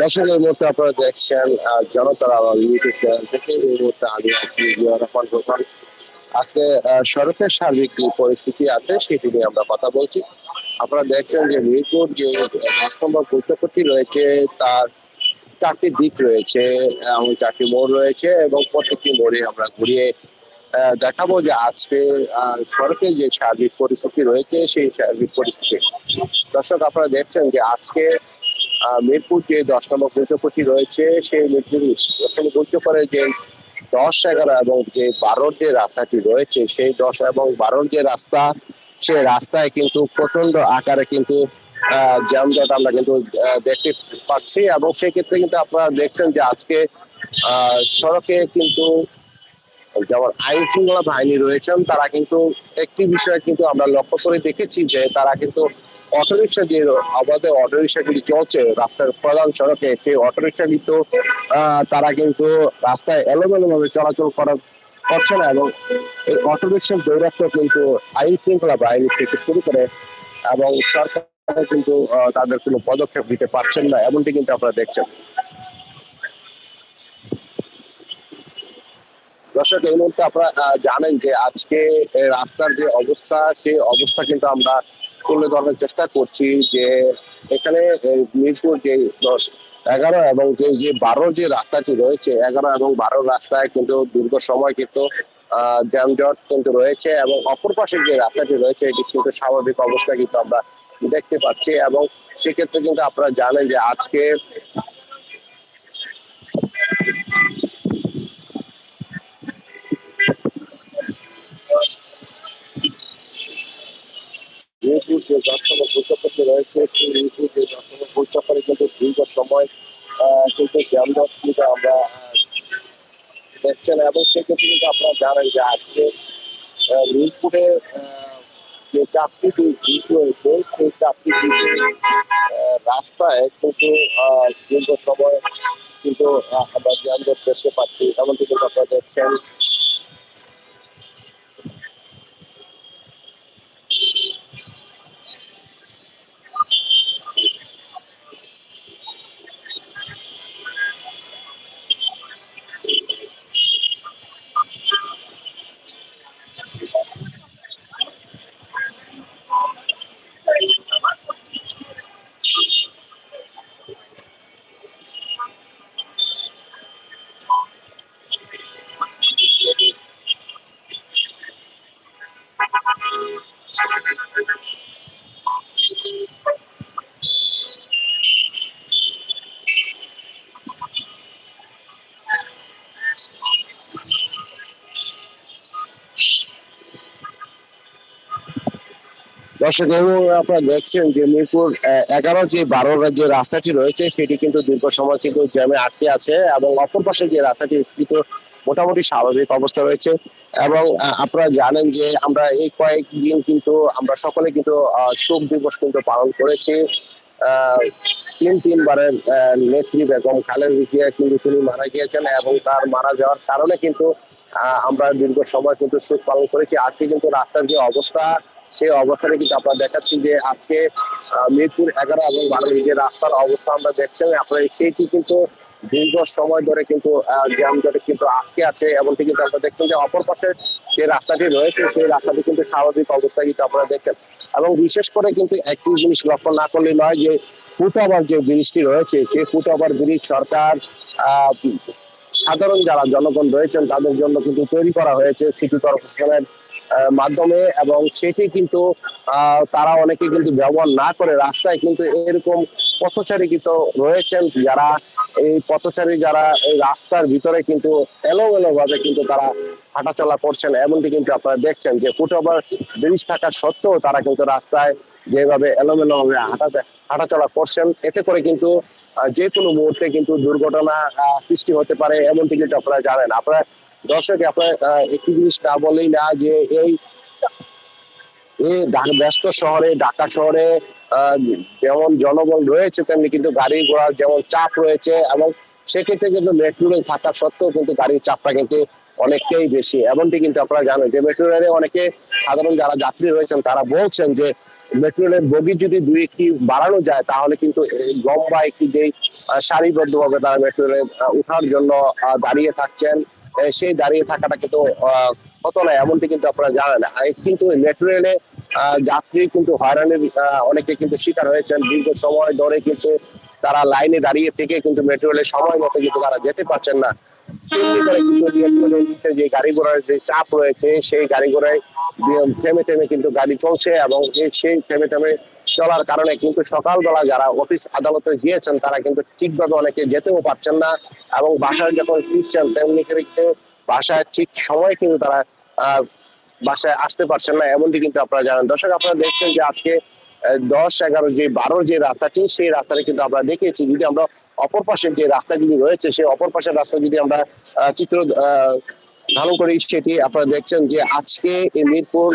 দর্শকের মধ্যে আপনারা দেখছেন জনতার আওয়াজ ইউটিউব চ্যানেল থেকে এই মুহূর্তে আমি আছি জিয়ারা পান্ডবান। আজকে সড়কের সার্বিক যে পরিস্থিতি আছে, সেটি নিয়ে আমরা কথা বলছি আপনারা দেখছেন যে মিরপুর যে পাঁচ নম্বর গুরুত্বপূর্ণ রয়েছে, তার চারটি দিক রয়েছে এবং চারটি মোড় রয়েছে, এবং প্রত্যেকটি মোড়ে আমরা ঘুরিয়ে দেখাবো যে আজকে আহ, সড়কের যে সার্বিক পরিস্থিতি রয়েছে সেই সার্বিক পরিস্থিতি। দর্শক আপনারা দেখছেন যে আজকে মিরপুর যে দশ নম্বর গুরুত্বপূর্ণ রয়েছে সেই মিরপুর গুরুত্বপূর্ণের যে দশ এগারো এবং যে বারোর যে রাস্তাটি রয়েছে সেই দশ এবং বারোর যে রাস্তা সেই রাস্তায় কিন্তু প্রচণ্ড আকারে কিন্তু আহ, যানজট আমরা কিন্তু দেখতে পাচ্ছি। এবং সেক্ষেত্রে কিন্তু আপনারা দেখছেন যে আজকে সড়কে কিন্তু যেমন আইন শৃঙ্খলা বাহিনী রয়েছেন, তারা কিন্তু একটি বিষয় কিন্তু আমরা লক্ষ্য করে দেখেছি যে তারা কিন্তু অটোরিকশা যে অবাধে অটোরিকশাগুলি চলছে। রাস্তার প্রধান সড়কে সেই অটোরিকশা কিন্তু তারা কিন্তু রাস্তায় এলোমেলো ভাবে চলাচল করা করছে না এবং এই অটোরিকশার দৌরাত্ম কিন্তু আইন শৃঙ্খলা বাহিনী থেকে শুরু করে এবং সরকার কিন্তু তাদের কোনো পদক্ষেপ নিতে পারছেন না, এমনটি কিন্তু আপনারা দেখছেন। দর্শক, এই মুহূর্তে আপনারা জানেন যে আজকে রাস্তার যে অবস্থা, সেই অবস্থা কিন্তু আমরা তুলে ধরার চেষ্টা করছি যে এখানে মিরপুর যে এগারো এবং যে যে বারো যে রাস্তাটি রয়েছে, এগারো এবং বারো রাস্তায় কিন্তু দীর্ঘ সময় কিন্তু যানজট কিন্তু রয়েছে এবং অপর পাশে যে রাস্তাটি রয়েছে, এটি কিন্তু স্বাভাবিক অবস্থা কিন্তু আমরা দেখতে পাচ্ছি এবং সেক্ষেত্রে কিন্তু আপনারা জানেন যে আজকে যে দর্শন গুরুত্বপূর্ণ রয়েছে সেই যে দর্শন গুরুত্বপূর্ণ কিন্তু দীর্ঘ সময় কিন্তু যানজট কিন্তু আমরা দেখছেন এবং সেক্ষেত্রে কিন্তু আপনারা জানেন যে আজকে মিরপুরে যে যে দিক রয়েছে সেই দিকে আহ, রাস্তায় কিন্তু দীর্ঘ সময় কিন্তু আমরা যানজট দেখতে পাচ্ছি এমনটি কিন্তু আপনারা দেখছেন দর্শক আপনারা দেখছেন যে মিরপুর এগারো যে বারো যে রাস্তাটি রয়েছে, সেটি কিন্তু দীর্ঘ সময় কিন্তু জ্যামে আটকে আছে এবং অপর পাশে যে রাস্তাটি কিন্তু মোটামুটি স্বাভাবিক অবস্থা রয়েছে। এবং আপনারা জানেন যে আমরা এই কয়েকদিন কিন্তু, আমরা সকলে কিন্তু শোক দিবস কিন্তু পালন করেছি। তিন তিনবারের নেত্রী বেগম খালেদা জিয়া কিন্তু তিনি মারা গিয়েছেন এবং তার মারা যাওয়ার কারণে কিন্তু আমরা দীর্ঘ সময় কিন্তু শোক পালন করেছি। আজকে কিন্তু রাস্তার যে অবস্থা, সেই অবস্থানে কিন্তু আপনারা দেখাচ্ছি যে আজকে মিরপুর এগারো এবং বারো যে রাস্তার অবস্থা আমরা দেখছেন। আপনারা সেইটি কিন্তু দীর্ঘ সময় ধরে কিন্তু যানজটে কিন্তু আটকে আছে এমনকি কিন্তু আপনারা দেখছেন যে অপর পাশে যে রাস্তাটি রয়েছে, সেই রাস্তাটি কিন্তু স্বাভাবিক অবস্থা কিন্তু আপনারা দেখছেন। এবং বিশেষ করে কিন্তু একটি জিনিস লক্ষ্য না করলে নয় যে ফুটওভার যে ব্রিজটি রয়েছে, সেই ফুটওভার ব্রিজ সরকার সাধারণ যারা জনগণ রয়েছেন, তাদের জন্য কিন্তু তৈরি করা হয়েছে সিটি কর্পোরেশনের মাধ্যমে এবং সেটি কিন্তু তারা অনেকে কিন্তু ব্যবহার না করে রাস্তায় কিন্তু এরকম পথচারী কিন্তু রয়েছেন যারা এই পথচারী যারা এই রাস্তার ভিতরে কিন্তু এলোমেলো ভাবে কিন্তু তারা হাঁটাচলা করছেন, এমনটি কিন্তু আপনারা দেখছেন যে ফুটওভার ব্রিজ থাকা সত্ত্বেও তারা কিন্তু রাস্তায় যেভাবে এলোমেলো ভাবে হাঁটা হাঁটাচলা করছেন, এতে করে কিন্তু যে কোনো মুহূর্তে কিন্তু দুর্ঘটনা সৃষ্টি হতে পারে, এমনটি কিন্তু আপনারা জানেন। আপনারা দর্শক, আপনারা একটি জিনিস না বলেই না যে এই এই ব্যস্ত শহরে, ঢাকা শহরে যেমন জনবল রয়েছে, তেমনি কিন্তু গাড়ি ঘোড়ার যেমন চাপ রয়েছে এবং সেক্ষেত্রে কিন্তু মেট্রো রেল থাকা সত্ত্বেও কিন্তু গাড়ির চাপটা কিন্তু অনেকটাই বেশি। এমনটি কিন্তু আপনারা জানেন যে মেট্রো রেলে অনেকে সাধারণ যারা যাত্রী রয়েছেন, তারা বলছেন যে মেট্রো রেলের বগি যদি দুই একটি বাড়ানো যায়, তাহলে কিন্তু লম্বা একটি যে সারিবদ্ধ ভাবে তারা মেট্রো রেলে ওঠার জন্য দাঁড়িয়ে থাকছেন। সেই দাঁড়িয়ে থাকাটা কিন্তু হতো না, এমনটি কিন্তু আপনারা জানেন কিন্তু মেট্রো রেলে যাত্রী কিন্তু হয়রানির অনেকে কিন্তু শিকার হয়েছেন। দীর্ঘ সময় ধরে কিন্তু তারা লাইনে দাঁড়িয়ে থেকে কিন্তু মেট্রো রেলের সময় মতো কিন্তু তারা যেতে পারছেন না। যে গাড়ি ঘোড়ার যে চাপ রয়েছে, সেই গাড়ি ঘোড়ায় থেমে থেমে কিন্তু গাড়ি চলছে এবং সেই থেমে থেমে চলার কারণে কিন্তু সকালবেলা যারা অফিস আদালতে গিয়েছেন, তারা কিন্তু ঠিকভাবে অনেকে যেতেও পারছেন না এবং বাসায় যখন ফিরছেন, তেমনি করে বাসায় ঠিক সময় কিন্তু তারা বাসায় আসতে পারছেন না, এমনটি কিন্তু আপনারা জানেন। দর্শক, আপনারা দেখছেন যে আজকে দশ এগারো যে বারো যে রাস্তাটি, সেই রাস্তাটা কিন্তু আমরা দেখেছি যদি আমরা অপর পাশের যে রাস্তাগুলি রয়েছে, সেই অপর পাশের রাস্তা যদি আমরা চিত্র ধারণ করি, সেটি আপনারা দেখছেন যে আজকে এই মিরপুর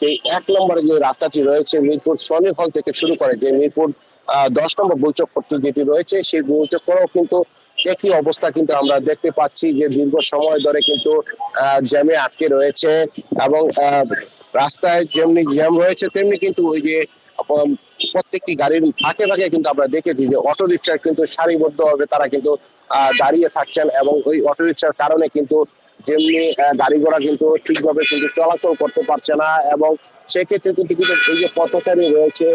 যে এক নম্বরে যে রাস্তাটি রয়েছে, মিরপুর শ্রমিক হল থেকে শুরু করে যে মিরপুর দশ নম্বর গোলচক্করটি যেটি রয়েছে, সেই গোলচক্করও কিন্তু একই অবস্থা কিন্তু আমরা দেখতে পাচ্ছি যে দীর্ঘ সময় ধরে কিন্তু জ্যামে আটকে রয়েছে এবং রাস্তায় যেমনি জ্যাম রয়েছে, তেমনি কিন্তু ওই যে প্রত্যেকটি গাড়ির ফাঁকে ফাঁকে কিন্তু আমরা দেখেছি যে অটো রিক্সার কিন্তু সারিবদ্ধ হবে তারা কিন্তু দাঁড়িয়ে থাকছেন এবং ওই অটো রিক্সার কারণে কিন্তু যেমনি গাড়ি ঘোড়া কিন্তু ঠিকভাবে কিন্তু চলাচল করতে পারছে না এবং সেক্ষেত্রে কিন্তু কিন্তু এই যে পথচারী রয়েছে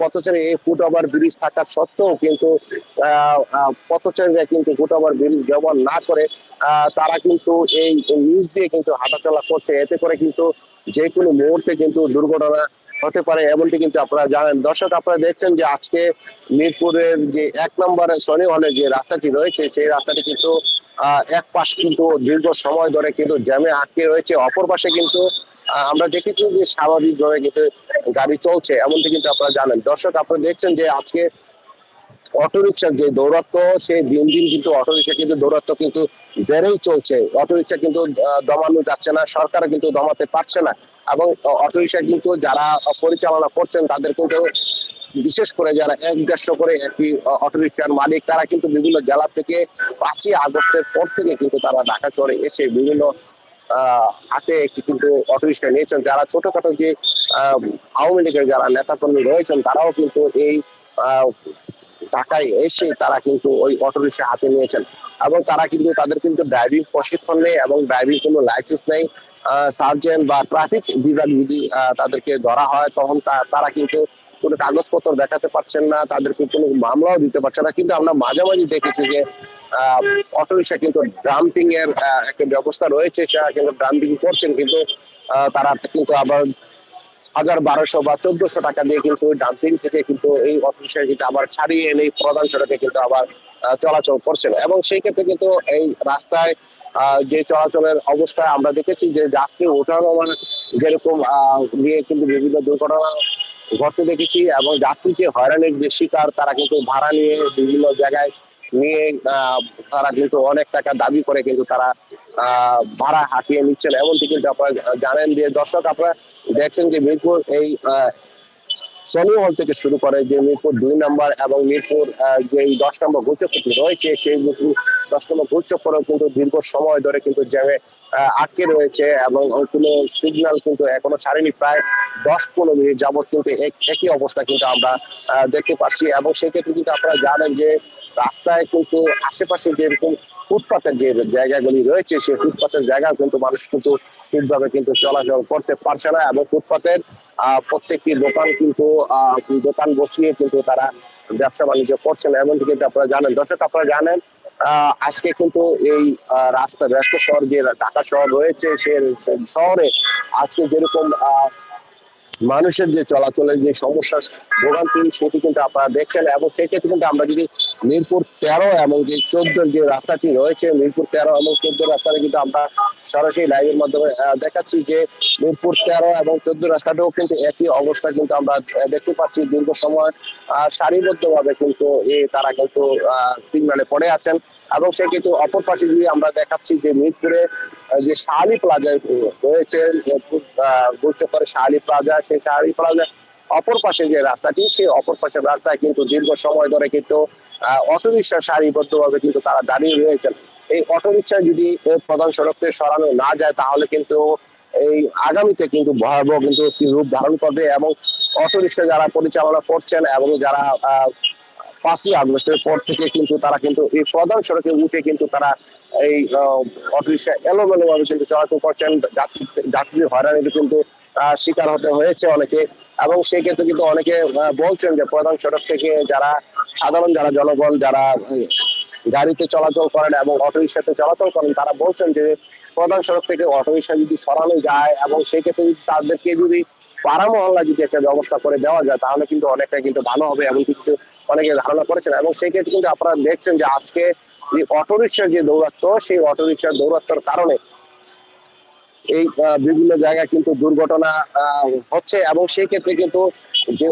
পথচারী এই ফুট ওভার ব্রিজ থাকা সত্ত্বেও কিন্তু পথচারীরা কিন্তু ফুট ওভার ব্রিজ ব্যবহার না করে তারা কিন্তু এই নিচ দিয়ে কিন্তু হাঁটাচলা করছে। এতে করে কিন্তু যে কোনো মুহূর্তে কিন্তু দুর্ঘটনা হতে পারে, এমনটি কিন্তু আপনারা জানেন। দর্শক, আপনারা দেখছেন যে আজকে মিরপুরের যে এক নম্বরে শনি হলে যে রাস্তাটি রয়েছে, সেই রাস্তাটি কিন্তু এক পাশ কিন্তু দীর্ঘ সময় ধরে কিন্তু জ্যামে আটকে রয়েছে। অপর পাশে কিন্তু আমরা দেখেছি যে স্বাভাবিকভাবে কিন্তু গাড়ি চলছে, এমনটি কিন্তু আপনারা জানেন। দর্শক, আপনারা দেখছেন যে আজকে অটো রিক্সার যে দৌরাত্ম সে দিন দিন কিন্তু অটো রিক্সা কিন্তু দৌরাত্ম কিন্তু বেড়েই চলছে। অটো রিক্সা কিন্তু দমানো যাচ্ছে না সরকার কিন্তু দমাতে পারছে না। এবং অটো রিক্সা কিন্তু যারা পরিচালনা করছেন, তাদের কিন্তু বিশেষ করে যারা এক দেড়শো করে একটি অটো রিক্সার মালিক, তারা কিন্তু বিভিন্ন জেলা থেকে পাঁচই আগস্টের পর থেকে কিন্তু তারা ঢাকা শহরে এসে বিভিন্ন হাতে কিন্তু অটো রিক্সা নিয়েছেন। যারা ছোটখাটো যে আওয়ামী লীগের যারা নেতাকর্মী রয়েছেন, তারাও কিন্তু এই ঢাকায় এসে তারা কিন্তু ওই অটো রিক্সা হাতে নিয়েছেন। এবং তারা কিন্তু তাদের কিন্তু ড্রাইভিং প্রশিক্ষণ নেই এবং ড্রাইভিং কোনো লাইসেন্স নেই। সার্জেন্ট বা ট্রাফিক বিভাগ যদি তাদেরকে ধরা হয়, তখন তারা কিন্তু কোনো কাগজপত্র দেখাতে পারছেন না, তাদেরকে কোনো মামলাও দিতে পারছে না। কিন্তু আমরা মাঝামাঝি দেখেছি যে কিন্তু ড্রাম্পিং এর একটা ব্যবস্থা রয়েছে সেটা কিন্তু ড্রাম্পিং করছেন, কিন্তু তারা কিন্তু আবার হাজার বারোশো বা চোদ্দশো টাকা দিয়ে কিন্তু ডাম্পিং থেকে কিন্তু এই কিন্তু আবার ছাড়িয়ে এনে প্রধান সড়কে কিন্তু আবার চলাচল করছেন। এবং সেই ক্ষেত্রে কিন্তু এই রাস্তায় যে চলাচলের অবস্থা আমরা দেখেছি যে যাত্রী ওঠানো মানে যেরকম নিয়ে কিন্তু বিভিন্ন দুর্ঘটনা ঘটতে দেখেছি এবং যাত্রী যে হয়রানির যে শিকার, তারা কিন্তু ভাড়া নিয়ে বিভিন্ন জায়গায় নিয়ে তারা কিন্তু অনেক টাকা দাবি করে কিন্তু তারা ভাড়া হাঁটিয়ে নিচ্ছেন। এমনটি কিন্তু আপনারা জানেন যে দর্শক আপনারা দেখছেন যে মিরপুর এই সনি হল থেকে শুরু করে যে মিরপুর দুই নম্বর এবং মিরপুর যে দশ নম্বর গোচক্রটি রয়েছে, সেই দশ নম্বর গোচক্রেও কিন্তু দীর্ঘ সময় ধরে কিন্তু জ্যামে আটকে রয়েছে এবং কোনো সিগন্যাল কিন্তু এখনও ছাড়েনি, প্রায় দশ পনেরো মিনিট যাবত কিন্তু এক- একই অবস্থা কিন্তু আমরা দেখতে পাচ্ছি এবং সেক্ষেত্রে কিন্তু আপনারা জানেন যে রাস্তায় কিন্তু আশেপাশে যেরকম ফুটপাতের যে জায়গাগুলি রয়েছে, সেই ফুটপাতের জায়গা কিন্তু মানুষ কিন্তু ঠিকভাবে কিন্তু চলাচল করতে পারছে না এবং ফুটপাতের প্রত্যেকটি দোকান কিন্তু দোকান বসিয়ে কিন্তু তারা ব্যবসা বাণিজ্য করছেন। এমনটি কিন্তু আপনারা জানেন। দর্শক, আপনারা জানেন আজকে কিন্তু এই রাস্তা, ব্যস্ত শহর যে ঢাকা শহর রয়েছে, সে শহরে আজকে যেরকম মানুষের যে চলাচলের যে সমস্যা ভোগান্তি, সেটি কিন্তু আপনারা দেখছেন। এবং সেক্ষেত্রে কিন্তু আমরা যদি মিরপুর তেরো এবং যে চোদ্দ যে রাস্তাটি রয়েছে, মিরপুর তেরো এবং চোদ্দ রাস্তাটা কিন্তু আমরা সরাসরি লাইভের মাধ্যমে দেখাচ্ছি যে মিরপুর তেরো এবং চোদ্দ রাস্তাটাও কিন্তু একই অবস্থা কিন্তু আমরা দেখতে পাচ্ছি দীর্ঘ সময় আহ, সারিবদ্ধভাবে কিন্তু তারা কিন্তু সিগনালে পড়ে আছেন এবং সে কিন্তু অপর পাশে যদি আমরা দেখাচ্ছি যে মিরপুরে যে শাহালি প্লাজা রয়েছে গুরুচক্করে শাহালি প্লাজা সেই শাহালি প্লাজা অপর পাশে যে রাস্তাটি সেই অপর পাশের রাস্তায় কিন্তু দীর্ঘ সময় ধরে কিন্তু অটোরিকশা সারিবদ্ধভাবে কিন্তু তারা দাঁড়িয়ে রয়েছেন। এই অটোরিকশা যদি প্রধান সড়ককে সরানো না যায়, তাহলে কিন্তু এই আগামীতে কিন্তু ভয়াবহ কিন্তু একটি রূপ ধারণ করবে এবং অটোরিকশা যারা পরিচালনা করছেন এবং যারা পাঁচই আগস্টের পর থেকে কিন্তু তারা কিন্তু এই প্রধান সড়কে উঠে কিন্তু তারা এই অটোরিকশা এলোমেলো ভাবে কিন্তু চলাচল করছেন। যাত্রী যাত্রী হয়রানির কিন্তু শিকার হতে হয়েছে অনেকে এবং সেক্ষেত্রে কিন্তু অনেকে বলছেন যে প্রধান সড়ক থেকে যারা সাধারণ যারা জনগণ, যারা গাড়িতে চলাচল করেন এবং অটোরিকশাতে চলাচল করেন, তারা বলছেন যে প্রধান সড়ক থেকে অটোরিকশা যদি সরানো যায় এবং সেক্ষেত্রে তাদেরকে যদি পাড়া মহল্লা যদি একটা ব্যবস্থা করে দেওয়া যায়, তাহলে কিন্তু অনেকটা কিন্তু ভালো হবে এবং কিন্তু অনেকে ধারণা করেছেন। এবং সেক্ষেত্রে কিন্তু আপনারা দেখছেন যে আজকে এই অটোরিকশার যে দৌরাত্ম, সেই অটোরিকশার দৌরাত্মর কারণে এই বিভিন্ন জায়গায় কিন্তু দুর্ঘটনা হচ্ছে এবং সেই ক্ষেত্রে কিন্তু যে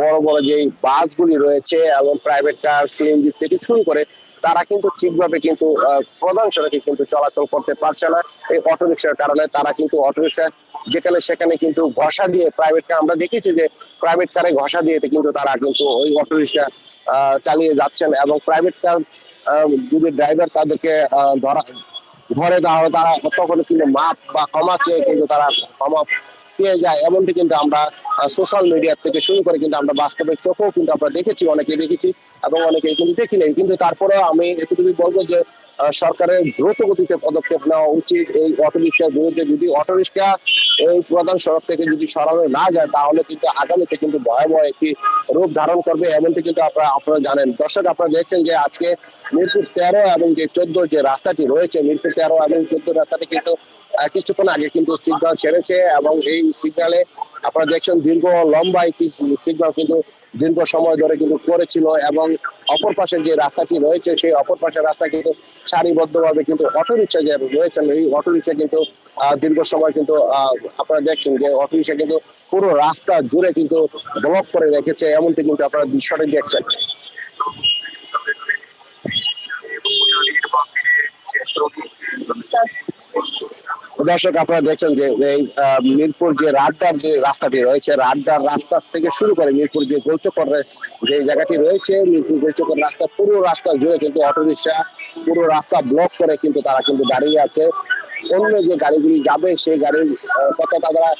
বড় বড় যে বাসগুলি রয়েছে এবং প্রাইভেট কার সিএনজি থেকে শুরু করে তারা কিন্তু ঠিকভাবে কিন্তু প্রধান সড়কে কিন্তু চলাচল করতে পারছে না। এই অটোরিকশার কারণে তারা কিন্তু অটোরিকশা যেখানে সেখানে কিন্তু ঘষা দিয়ে প্রাইভেট কার আমরা দেখেছি যে প্রাইভেট কারে ঘষা দিয়ে কিন্তু তারা কিন্তু ওই অটোরিকশা চালিয়ে যাচ্ছেন এবং প্রাইভেট কার যদি ড্রাইভার তাদেরকে ধরা ধরে দেওয়া হয়, তারা তখন কিন্তু মাপ বা ক্ষমা চেয়ে কিন্তু তারা ক্ষমা পেয়ে যায়, এমনটি কিন্তু আমরা সোশ্যাল মিডিয়া থেকে শুরু করে কিন্তু আমরা বাস্তবে চোখেও কিন্তু আমরা দেখেছি, অনেকে দেখেছি এবং অনেকে কিন্তু দেখি নাই। কিন্তু তারপরেও আমি এটুকুই বলব যে সরকারের দ্রুত গতিতে পদক্ষেপ নেওয়া উচিত। এই অটোরিক্সার বিরুদ্ধে যদি অটোরিক্সা এই প্রধান সড়ক থেকে যদি সরানো না যায়, তাহলে কিন্তু আগামীতে কিন্তু ভয়াবহ একটি রূপ ধারণ করবে, এমনটি কিন্তু আপনারা আপনারা জানেন। দর্শক, আপনারা দেখছেন যে আজকে মিরপুর তেরো এবং যে চোদ্দ যে রাস্তাটি রয়েছে, মিরপুর তেরো এবং চোদ্দ রাস্তাটি কিন্তু কিছুক্ষণ আগে কিন্তু সিগন্যাল ছেড়েছে এবং এই সিগন্যালে আপনারা দেখছেন দীর্ঘ লম্বা একটি সিগন্যাল কিন্তু দীর্ঘ সময় ধরে কিন্তু করেছিল এবং অপর পাশের যে রাস্তাটি রয়েছে, সেই অপর পাশের রাস্তা কিন্তু সারিবদ্ধভাবে কিন্তু অটোরিকশা যে রয়েছেন এই অটোরিকশা কিন্তু দীর্ঘ সময় কিন্তু আপনারা দেখছেন যে অটোরিকশা কিন্তু পুরো রাস্তা জুড়ে কিন্তু ব্লক করে রেখেছে, এমনটি কিন্তু আপনারা দৃশ্যটি দেখছেন। দর্শক, আপনারা দেখছেন যে এই মিরপুর যে রাড্ডার যে রাস্তাটি রয়েছে, রাড্ডার রাস্তা থেকে শুরু করে মিরপুর যে গোলচক্কর যে জায়গাটি রয়েছে, মিরপুর গোলচক্কর রাস্তা, পুরো রাস্তা জুড়ে কিন্তু অটো রিক্সা পুরো রাস্তা ব্লক করে কিন্তু তারা কিন্তু দাঁড়িয়ে আছে। অন্য যে গাড়িগুলি যাবে, সেই গাড়ির কথা তারা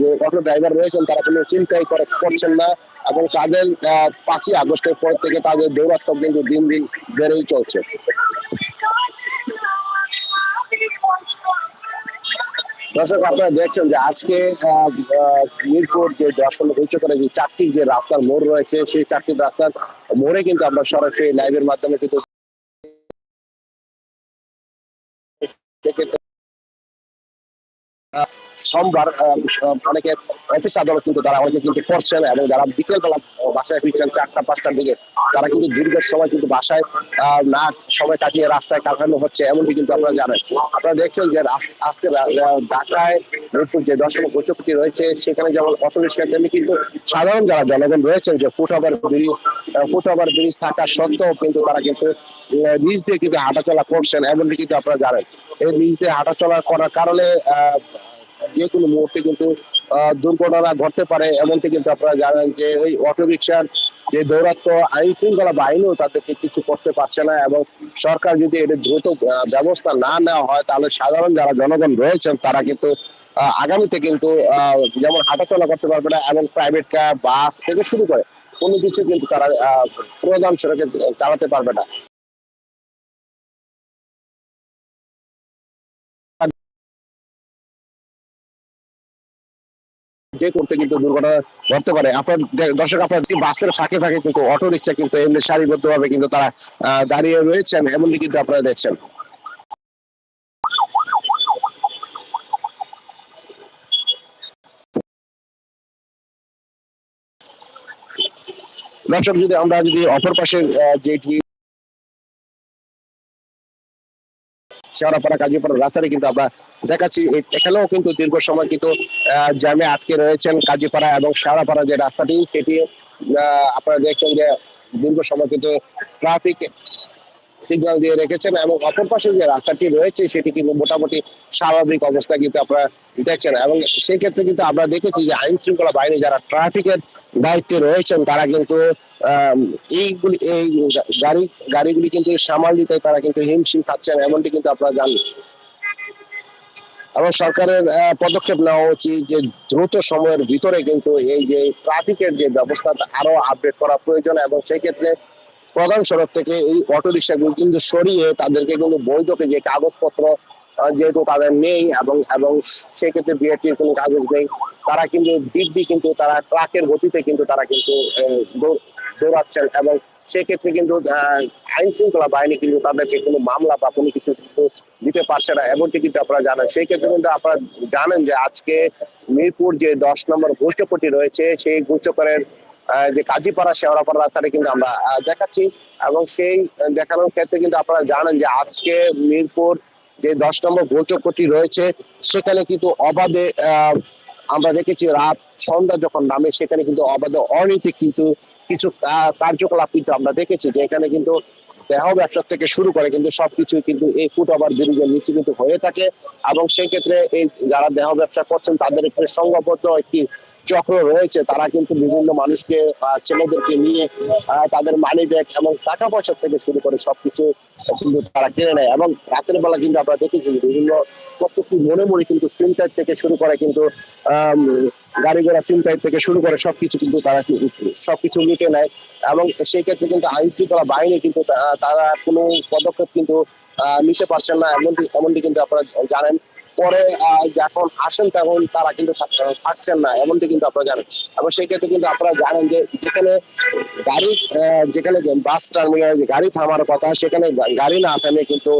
যে অটো ড্রাইভার রয়েছেন, তারা কোনো চিন্তাই করে, করছেন না এবং তাদের পাঁচই আগস্টের পর থেকে তাদের দৌরাত্ম কিন্তু দিন দিন বেড়েই চলছে। দর্শক, আপনারা দেখছেন যে আজকে মিরপুর যে দর্শন উচ্চ করে যে চারটি যে রাস্তার মোড় রয়েছে, সেই চারটি রাস্তার মোড়ে কিন্তু আমরা সরাসরি লাইভের মাধ্যমে কিন্তু সোমবার অনেকে অফিস আদালত কিন্তু তারা অনেকে কিন্তু করছেন এবং যারা বিকেল বেলা বাসায় ফিরছেন চারটা, পাঁচটার দিকে, তারা কিন্তু দীর্ঘ সময় কিন্তু বাসায় না সময় কাটিয়ে রাস্তায় কাটানো হচ্ছে, এমনটি কিন্তু আপনারা জানেন। আপনারা দেখছেন যে আজকে ঢাকায় মিরপুর যে দশম উচ্চপতি রয়েছে, সেখানে যেমন অটো রিক্সা তেমনি কিন্তু সাধারণ যারা জনগণ রয়েছেন, যে foot over bridge foot over bridge থাকা সত্ত্বেও কিন্তু তারা কিন্তু নিজ দিয়ে কিন্তু হাঁটাচলা করছেন, এমনটি কিন্তু আপনারা জানেন। এই নিচ দিয়ে হাঁটাচলা করার কারণে যে কোনো মুহূর্তে কিন্তু দুর্ঘটনা ঘটতে পারে, এমনটি কিন্তু আপনারা জানেন যে এই অটো রিক্সার যে দৌরাত্ম আইন শৃঙ্খলা বাহিনীও তাদেরকে কিছু করতে পারছে না এবং সরকার যদি এটা দ্রুত ব্যবস্থা না নেওয়া হয়, তাহলে সাধারণ যারা জনগণ রয়েছেন, তারা কিন্তু আগামীতে কিন্তু যেমন হাঁটাচলা করতে পারবে না এবং প্রাইভেট কার বাস থেকে শুরু করে কোনো কিছু কিন্তু তারা প্রধান সড়কে চালাতে পারবে না। যে করতে কিন্তু দুর্ঘটনা ঘটতে পারে। আপনার দর্শক, আপনার বাসের ফাঁকে ফাঁকে কিন্তু অটো রিক্সা কিন্তু এমনি সারিবদ্ধ ভাবে কিন্তু তারা দাঁড়িয়ে রয়েছেন, এমনটি কিন্তু আপনারা দেখছেন। দর্শক, যদি আমরা যদি অপর পাশে যেটি শেওড়াপাড়া কাজীপাড়া রাস্তাটি কিন্তু আমরা দেখাচ্ছি। এখানেও কিন্তু দীর্ঘ সময় কিন্তু জ্যামে আটকে রয়েছেন কাজীপাড়া এবং শেওড়াপাড়া যে রাস্তাটি, সেটি আপনারা দেখছেন যে দীর্ঘ সময় কিন্তু ট্রাফিক সিগন্যাল দিয়ে রেখেছেন এবং অপর পাশে যে রাস্তাটি রয়েছে, সেটি কিন্তু মোটামুটি স্বাভাবিক অবস্থা কিন্তু আপনারা দেখছেন। এবং সেই ক্ষেত্রে কিন্তু আমরা দেখেছি যে আইন শৃঙ্খলা বাহিনী যারা ট্রাফিকের দায়িত্বে রয়েছেন, তারা কিন্তু এইগুলি, এই গাড়ি, গাড়িগুলি কিন্তু সামাল দিতে তারা কিন্তু হিমশিম খাচ্ছেন, এমনটি কিন্তু আপনারা জানেন। এবং সরকারের পদক্ষেপ নেওয়া উচিত যে দ্রুত সময়ের ভিতরে কিন্তু এই যে ট্রাফিকের যে ব্যবস্থা আরও আপডেট করা প্রয়োজন। এবং সেই ক্ষেত্রে প্রধান সড়ক থেকে এই অটো রিক্সাগুলো কিন্তু সরিয়ে তাদেরকে কিন্তু বৈধকে যে কাগজপত্র যেহেতু তাদের নেই এবং এবং সেক্ষেত্রে বিআরটির কোনো কাগজ নেই তারা কিন্তু দিব্যি কিন্তু তারা ট্রাকের গতিতে কিন্তু তারা কিন্তু দৌড়াচ্ছেন এবং সেক্ষেত্রে কিন্তু আইন শৃঙ্খলা বাহিনী কিন্তু তাদেরকে কোনো মামলা বা কোনো কিছু কিন্তু দিতে পারছে না এমনটি কিন্তু আপনারা জানেন। সেই ক্ষেত্রে কিন্তু আপনারা জানেন যে আজকে মিরপুর যে দশ নম্বর গুলচকটি রয়েছে সেই গুলচকরের আহ, যে কাজীপাড়া, শেওড়াপাড়া রাস্তাটা কিন্তু আমরা দেখাচ্ছি। এবং সেই দেখানোর ক্ষেত্রে কিন্তু আপনারা জানেন যে আজকে মিরপুর যে দশ নম্বর গোচকটি রয়েছে, সেখানে কিন্তু অবাধে আমরা দেখেছি রাত সন্ধ্যা যখন নামে, সেখানে কিন্তু অবাধে অনৈতিক কিন্তু কিছু কার্যকলাপ কিন্তু আমরা দেখেছি, যে এখানে কিন্তু দেহ ব্যবসা থেকে শুরু করে কিন্তু সবকিছু কিন্তু এই ফুট ওভার ব্রিজের নিচে কিন্তু হয়ে থাকে। এবং সেই ক্ষেত্রে এই যারা দেহ ব্যবসা করছেন, তাদের একটি সংঘবদ্ধ একটি চক্র রয়েছে, তারা কিন্তু বিভিন্ন মানুষকে ছেলেদেরকে নিয়ে তাদের মানি ব্যাগ এবং টাকা পয়সা থেকে শুরু করে সবকিছু কিন্তু তারা কিনে নেয়। এবং রাতের বেলা কিন্তু আমরা দেখেছি বিভিন্ন প্রত্যেকটি মনে মনে কিন্তু সিমটাইট থেকে শুরু করে কিন্তু গাড়ি ঘোড়া সিমটাইট থেকে শুরু করে সবকিছু কিন্তু তারা সবকিছু লুটে নেয়। এবং সেই ক্ষেত্রে কিন্তু আইন শৃঙ্খলা বাহিনী কিন্তু তারা কোনো পদক্ষেপ কিন্তু নিতে পারছেন না, এমনটি এমনটি কিন্তু আপনারা জানেন। পরে যখন আসেন তখন তারা কিন্তু থাকছেন না, এমনটি কিন্তু আপনারা জানেন। এবং সেই ক্ষেত্রে কিন্তু আপনারা জানেন যে যেখানে গাড়ি যেখানে বাস টার্মিনালে গাড়ি থামার কথা, সেখানে গাড়ি না থামে কিন্তু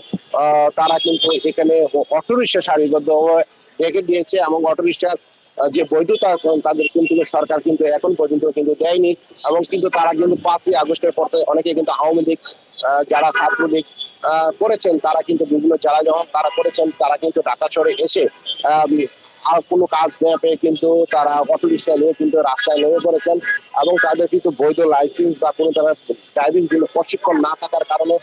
তারা কিন্তু এখানে অটো রিক্সা সারিবদ্ধ রেখে দিয়েছে এবং অটো রিক্সার যে বৈধতা তাদের কিন্তু সরকার কিন্তু এখন পর্যন্ত কিন্তু দেয়নি। এবং কিন্তু তারা কিন্তু পাঁচই আগস্টের পর অনেকে কিন্তু আওয়ামী লীগ যারা ছাত্রলীগ করেছেন, তারা কিন্তু বিভিন্ন জেলা যখন তারা করেছেন, তারা কিন্তু ঢাকা শহরে এসে আর কোনো কাজ না পেয়ে কিন্তু তারা অটো রিক্সা নিয়ে কিন্তু রাস্তায় নেমে পড়েছেন এবং তাদের কিন্তু বৈধ লাইসেন্স বা কোনো ধরনের ড্রাইভিং জন্য প্রশিক্ষণ না থাকার কারণে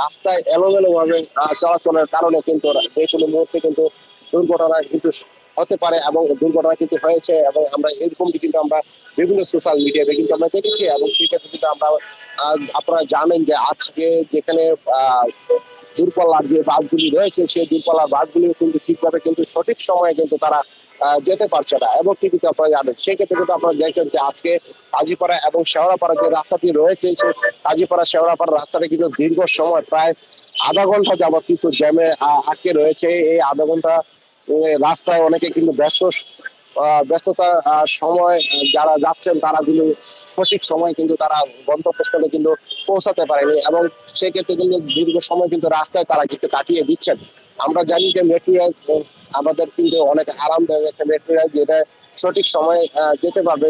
রাস্তায় এলোমেলো ভাবে চলাচলের কারণে কিন্তু যে কোনো মুহূর্তে কিন্তু দুর্ঘটনা কিন্তু হতে পারে এবং দুর্ঘটনা কিন্তু হয়েছে এবং আমরা এরকমটি কিন্তু আমরা বিভিন্ন সোশ্যাল মিডিয়াতে কিন্তু আমরা দেখেছি এবং সেই ক্ষেত্রে কিন্তু আমরা আপনারা জানেন যে আজকে যেখানে দূরপাল্লার যে বাসগুলি রয়েছে, সেই দূরপাল্লার বাসগুলি কিন্তু ঠিকভাবে কিন্তু সঠিক সময়ে কিন্তু তারা যেতে পারছে না। এবং কি কিন্তু আপনারা জানেন, সেক্ষেত্রে কিন্তু আপনারা দেখছেন যে আজকে কাজীপাড়া এবং শেওড়াপাড়া যে রাস্তাটি রয়েছে, সেই কাজীপাড়া শেওড়াপাড়া রাস্তাটা কিন্তু দীর্ঘ সময়, প্রায় আধা ঘণ্টা যাবত কিন্তু জ্যামে আটকে রয়েছে। এই আধা ঘণ্টা রাস্তায় অনেকে কিন্তু ব্যস্ত ব্যস্ততা সময় যারা যাচ্ছেন তারা কিন্তু সঠিক সময় কিন্তু তারা গন্তব্যস্থলে কিন্তু পৌঁছাতে পারেনি এবং সেক্ষেত্রে কিন্তু দীর্ঘ সময় কিন্তু রাস্তায় তারা কিন্তু কাটিয়ে দিচ্ছেন। আমরা জানি যে মেট্রো রেল আমাদের কিন্তু অনেক আরামদায়ক একটা মেট্রো রেল যেটা সঠিক সময়ে যেতে পারবে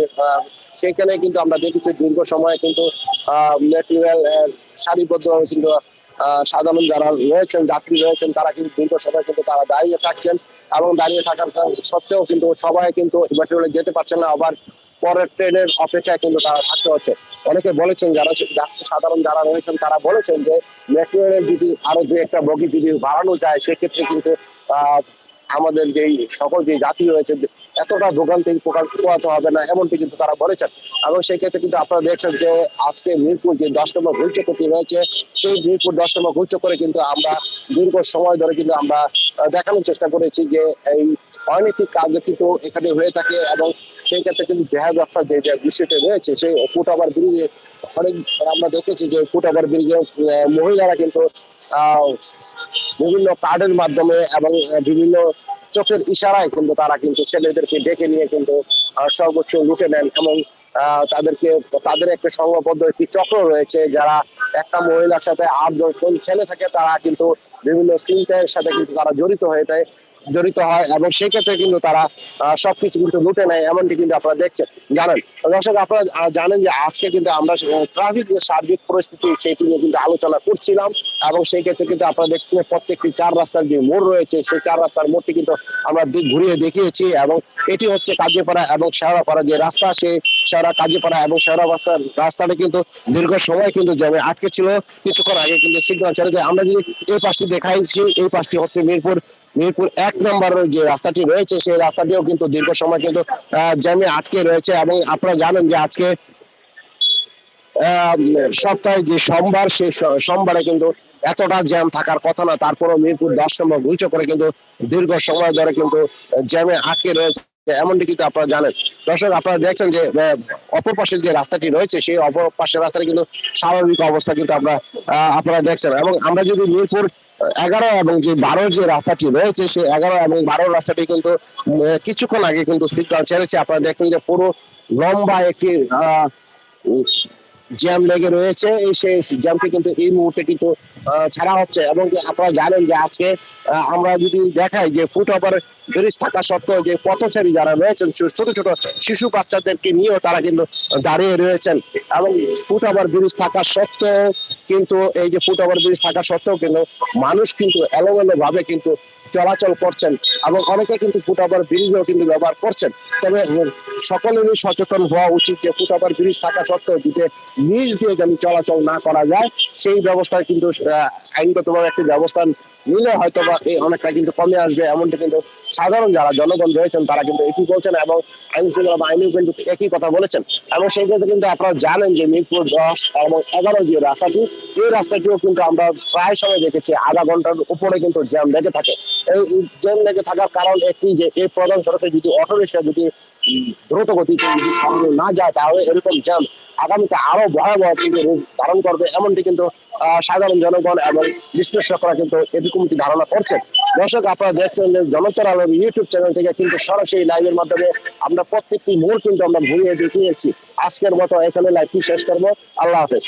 সেখানে কিন্তু আমরা দেখেছি দীর্ঘ সময় কিন্তু মেট্রো রেল সারিবদ্ধ কিন্তু সাধারণ যারা রয়েছেন, যাত্রী রয়েছেন, তারা কিন্তু দীর্ঘ সময় কিন্তু তারা দাঁড়িয়ে থাকছেন। এবং দাঁড়িয়ে থাকার সত্ত্বেও কিন্তু সবাই কিন্তু মেট্রোলে যেতে পারছে না, আবার পরের ট্রেনের অপেক্ষায় কিন্তু তারা থাকতে হচ্ছে। অনেকে বলেছেন যারা সাধারণ যারা রয়েছেন তারা বলেছেন যে মেট্রো রেলের যদি আরও দু একটা বগি যদি বাড়ানো যায়, সেক্ষেত্রে কিন্তু আমাদের যেই সকল যে জাতি রয়েছে এতটা ভোগান্তি প্রকাশ হবে না, এমনটি কিন্তু তারা বলেছেন। এবং সেই ক্ষেত্রে কিন্তু আপনারা দেখছেন যে আজকে মিরপুর যে দশ নম্বর গুলচকটি রয়েছে, সেই মিরপুর দশ নম্বর গুলচকরে কিন্তু আমরা দীর্ঘ সময় ধরে কিন্তু আমরা দেখানোর চেষ্টা করেছি যে এই অনৈতিক কাজ কিন্তু এখানে হয়ে থাকে এবং সেই ক্ষেত্রে কিন্তু দেহা ব্যবসা যে বিষয়টা রয়েছে, সেই ফুট ওভার ব্রিজে অনেক আমরা দেখেছি যে ফুট ওভার ব্রিজে মহিলারা কিন্তু বিভিন্ন কার্ডের মাধ্যমে এবং বিভিন্ন চোখের ইশারায় কিন্তু তারা কিন্তু ছেলেদেরকে ডেকে নিয়ে কিন্তু সর্বোচ্চ লুটে নেন এবং তাদেরকে, তাদের একটা সংঘবদ্ধ একটি চক্র রয়েছে যারা একটা মহিলার সাথে আট দশজন ছেলে থাকে, তারা কিন্তু বিভিন্ন চিন্তার সাথে কিন্তু তারা জড়িত হয়ে যায়। জড়িত হয় এবং সেক্ষেত্রে কিন্তু তারা সবকিছু কিন্তু লুটে নেয়, এমনটি কিন্তু আপনারা দেখছেন, জানেন। দর্শক, আপনারা জানেন যে আজকে কিন্তু আমরা ট্রাফিক যে সার্বিক পরিস্থিতি, সেটি নিয়ে কিন্তু আলোচনা করছিলাম এবং সেই ক্ষেত্রে কিন্তু আপনারা দেখছেন প্রত্যেকটি চার রাস্তার যে মোড় রয়েছে, সেই চার রাস্তার মোড়টি কিন্তু আমরা ঘুরিয়ে দেখিয়েছি এবং এটি হচ্ছে কাজীপাড়া এবং শেওড়াপাড়া যে রাস্তা, সেই শেওড়া কাজীপাড়া এবং শেওড়া রাস্তার রাস্তাটা কিন্তু দীর্ঘ সময় কিন্তু জ্যামে আটকে ছিল। কিছুক্ষণ আগে কিন্তু সিগন্যাল ছেড়ে দেয় আমরা যদি এই পাশটি দেখাইছি এই পাশটি হচ্ছে মিরপুর মিরপুর এক নম্বর যে রাস্তাটি রয়েছে, সেই রাস্তাটিও কিন্তু দীর্ঘ সময় কিন্তু জ্যামে আটকে রয়েছে এবং আপনারা জানেন যে আজকে সপ্তাহে যে সোমবার, সেই সোমবারে কিন্তু এতটা জ্যাম থাকার কথা না, তারপরও মিরপুর দশ নম্বর গুলচ করে কিন্তু দীর্ঘ সময় ধরে কিন্তু জ্যামে আটকে রয়েছে। এমনটি কিন্তু আপনারা জানেন। দর্শক, আপনারা দেখছেন যে অপর পাশের যে রাস্তাটি রয়েছে, সেই অপর পাশের রাস্তাটি কিন্তু স্বাভাবিক অবস্থা কিন্তু আমরা আপনারা দেখছেন। এবং আমরা যদি মিরপুর এগারো এবং যে বারো যে রাস্তাটি রয়েছে, সেই এগারো এবং বারো রাস্তাটি কিন্তু কিছুক্ষণ আগে কিন্তু সিগন্যাল ছেড়েছে। আপনারা দেখছেন যে পুরো লম্বা একটি জ্যাম লেগে রয়েছে, এই সেই জ্যামটি কিন্তু এই মুহূর্তে কিন্তু ছাড়া হচ্ছে এবং আপনারা জানেন যে আজকে আমরা যদি দেখাই যে ফুট ওভার ব্রিজ থাকা সত্ত্বেও যে পথচারী যারা রয়েছেন ছোট ছোট শিশু বাচ্চাদেরকে নিয়েও তারা কিন্তু দাঁড়িয়ে রয়েছেন। এবং ফুট ওভার ব্রিজ থাকা সত্ত্বেও কিন্তু, এই যে ফুট ওভার ব্রিজ থাকা সত্ত্বেও কিন্তু মানুষ কিন্তু এলোমেলো ভাবে কিন্তু চলাচল করছেন এবং অনেকে কিন্তু ফুট ব্রিজও কিন্তু ব্যবহার করছেন। তবে সকলেরই সচেতন হওয়া উচিত যে ফুট ব্রিজ থাকা সত্ত্বেও দিতে নিচ দিয়ে যেন চলাচল না করা যায়, সেই ব্যবস্থায় কিন্তু আইনগতভাবে একটি ব্যবস্থা নিলে হয়তো বা এই অনেকটা কিন্তু কমে আসবে, এমনটা কিন্তু সাধারণ যারা জনগণ রয়েছেন তারা কিন্তু এটি বলছেন এবং আইন শৃঙ্খলা বাহিনীও কিন্তু একই কথা বলেছেন। এবং সেই ক্ষেত্রে কিন্তু আপনারা জানেন যে মিরপুর দশ এবং এগারো যে রাস্তাটি, এই রাস্তাটিও কিন্তু আমরা প্রায় সময় দেখেছি, আধা ঘণ্টার উপরে কিন্তু জ্যাম লেগে থাকে। এই জ্যাম লেগে থাকার কারণ একটি যে এই প্রধান সড়কে যদি অটো রিক্সা যদি দ্রুত গতিতে যদি সামনে না যায়, তাহলে এরকম জ্যাম আগামীতে আরও ভয়াবহ কিন্তু রূপ ধারণ করবে, এমনটি কিন্তু সাধারণ জনগণ এবং বিশ্লেষকরা কিন্তু এরকমটি ধারণা করছেন। দর্শক, আপনারা দেখছেন যে জনতার আলোর ইউটিউব চ্যানেল থেকে কিন্তু সরাসরি লাইভের মাধ্যমে আমরা প্রত্যেকটি মোড় কিন্তু আমরা ঘুরিয়ে দেখিয়েছি। আজকের মতো এখানে লাইভটি শেষ করব। আল্লাহ হাফেজ।